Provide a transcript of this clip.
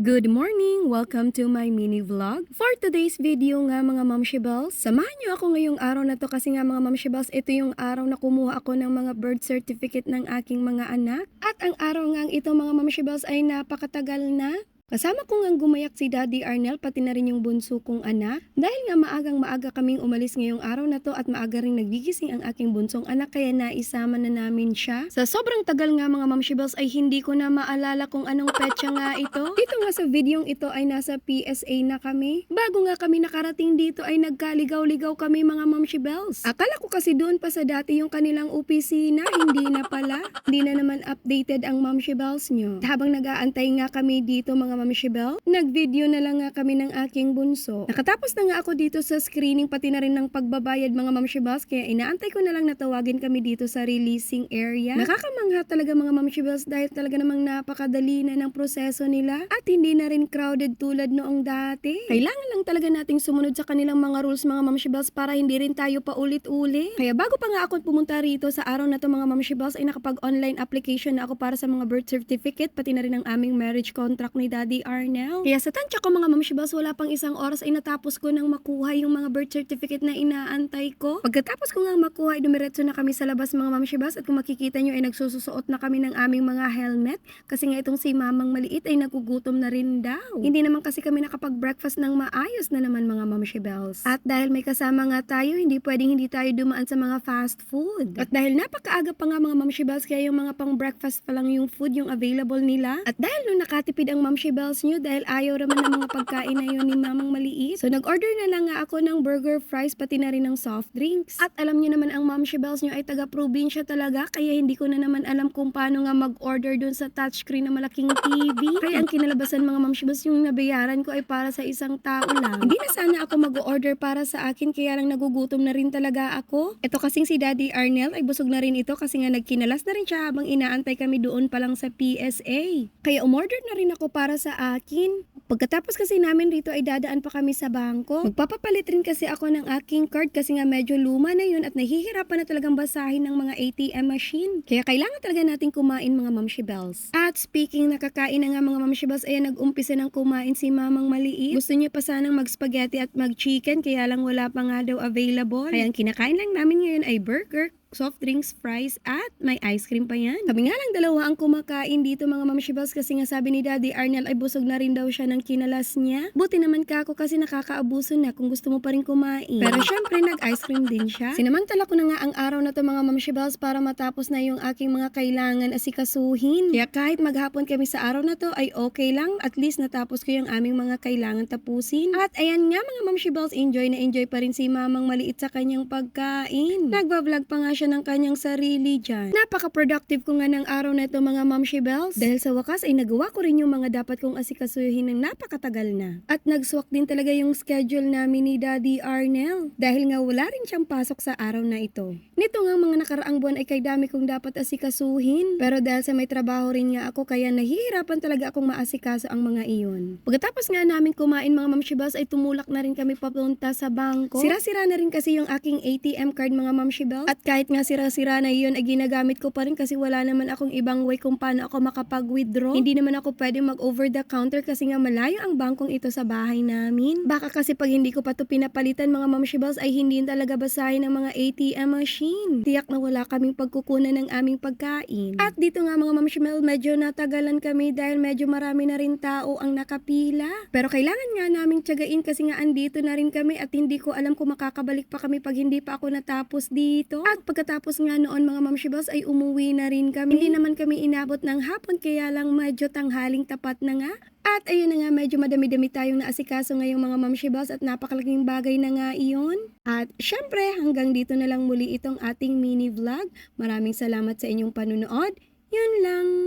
Good morning! Welcome to my mini vlog. For today's video nga mga mamshibals, samahan niyo ako ngayong araw na to kasi nga mga mamshibals, ito yung araw na kumuha ako ng mga birth certificate ng aking mga anak. At ang araw nga ito mga mamshibals ay napakatagal na. Kasama ko nga gumayak si Daddy Arnel pati na rin yung bunso kong anak. Dahil nga maagang maaga kaming umalis ngayong araw na to at maaga rin nagigising ang aking bunsong anak kaya naisama na namin siya. Sa sobrang tagal nga mga mamshibals ay hindi ko na maalala kung anong petsa nga ito. Dito nga sa videong ito ay nasa PSA na kami. Bago nga kami nakarating dito ay nagkaligaw-ligaw kami mga mamshibals. Akala ko kasi doon pa sa dati yung kanilang opisina, hindi na pala. Hindi na naman updated ang mamshibals nyo. Habang nag-aantay nga kami dito mga mamshibel, nag-video na lang nga kami ng aking bunso. Nakatapos na nga ako dito sa screening pati na rin ng pagbabayad mga mamshibels kaya inaantay ko na lang natawagin kami dito sa releasing area. Nakakamangha talaga mga mamshibels dahil talaga namang napakadali na ng proseso nila at hindi na rin crowded tulad noong dati. Kailangan lang talaga nating sumunod sa kanilang mga rules mga mamshibels para hindi rin tayo paulit-ulit. Kaya bago pa nga ako pumunta rito sa araw na to mga mamshibels ay nakapag-online application na ako para sa mga birth certificate pati na rin ang aming marriage contract ni Daddy Arnel. Kaya sa tansya ko mga mamshibels wala pang isang oras ay natapos ko nang makuha yung mga birth certificate na inaantay ko. Pagkatapos ko nga makuha ay dumiretso na kami sa labas mga mamshibels at kung makikita nyo ay nagsususuot na kami ng aming mga helmet kasi nga itong si mamang maliit ay nagugutom na rin daw. Hindi naman kasi kami nakapag-breakfast ng maayos na naman mga mamshibels. At dahil may kasama nga tayo, hindi pwedeng hindi tayo dumaan sa mga fast food. At dahil napakaaga pa nga mga mamshibels kaya yung mga pang breakfast pa lang yung food yung available nila. At dahil nung nakatipid ang mamshibels nyo dahil ayaw raman ng mga pagkain na yun ni mamang maliit. So nag-order na lang nga ako ng burger, fries, pati na rin ng soft drinks. At alam nyo naman ang mamshibels nyo ay taga-probinsya talaga kaya hindi ko na naman alam kung paano nga mag-order dun sa touchscreen na malaking TV. Kaya ang kinalabasan mga mamshibels yung nabayaran ko ay para sa isang tao lang. Hindi na sana ako mag-order para sa akin kaya lang nagugutom na rin talaga ako. Ito kasing si Daddy Arnel ay busog na rin ito kasi nga nagkinalas na rin siya habang inaantay kami doon pa lang sa PSA. Kaya umorder na rin ako para sa akin. Pagkatapos kasi namin rito ay dadaan pa kami sa bangko. Magpapapalit rin kasi ako ng aking card kasi nga medyo luma na yun at nahihirapan na talagang basahin ng mga ATM machine. Kaya kailangan talaga natin kumain mga mamshibels. At speaking nakakain na nga mga mamshibels, ayan nag-umpisa ng kumain si mamang maliit. Gusto niya pa sanang mag-spaghetti at mag-chicken kaya lang wala pa nga daw available. Kaya ang kinakain lang namin ngayon ay burger, soft drinks, fries, at may ice cream pa yan. Kami nga lang dalawa ang kumakain dito mga mamshibals kasi nga sabi ni Daddy Arnel ay busog na rin daw siya ng kinalas niya. Buti naman ka ako kasi nakakaabuso na kung gusto mo pa rin kumain. Pero syempre nag-ice cream din siya. Sinamantala ko na nga ang araw na to mga mamshibals para matapos na yung aking mga kailangan asikasuhin. Kaya kahit maghapon kami sa araw na to ay okay lang. At least natapos ko yung aming mga kailangan tapusin. At ayan nga mga mamshibals, enjoy na enjoy pa rin si mamang maliit sa kanyang pagkain. Nagbablog pa nga siya ng kanyang sarili dyan. Napaka-productive ko nga ng araw na ito mga mamshibels. Dahil sa wakas ay nagawa ko rin yung mga dapat kong asikasuhin ng napakatagal na. At nagswak din talaga yung schedule namin ni Daddy Arnel. Dahil nga wala rin siyang pasok sa araw na ito. Nito nga mga nakaraang buwan ay kay dami kong dapat asikasuhin. Pero dahil sa may trabaho rin nga ako kaya nahihirapan talaga akong maasikaso ang mga iyon. Pagkatapos nga namin kumain mga mamshibels ay tumulak na rin kami papunta sa bangko. Sira-sira na rin kasi yung aking ATM card mga mamshibels. At kahit nga sira-sira na yun ay ginagamit ko pa rin kasi wala naman akong ibang way kung paano ako makapag-withdraw. Hindi naman ako pwede mag-over the counter kasi nga malayo ang bangkong ito sa bahay namin. Baka kasi pag hindi ko pa to pinapalitan mga mamshibels ay hindi talaga basahin ng mga ATM machine. Tiyak na wala kaming pagkukunan ng aming pagkain. At dito nga mga mamshibels medyo natagalan kami dahil medyo marami na rin tao ang nakapila. Pero kailangan nga naming tiyagain kasi nga andito na rin kami at hindi ko alam kung makakabalik pa kami pag hindi pa ako natapos dito. At pagkatapos nga noon mga mamshibels ay umuwi na rin kami. Hindi naman kami inabot ng hapon kaya lang medyo tanghaling tapat na nga. At ayun na nga medyo madami-dami tayong naasikaso ngayong mga mamshibels at napakalaking bagay na nga iyon. At syempre hanggang dito na lang muli itong ating mini vlog. Maraming salamat sa inyong panunood. Yun lang.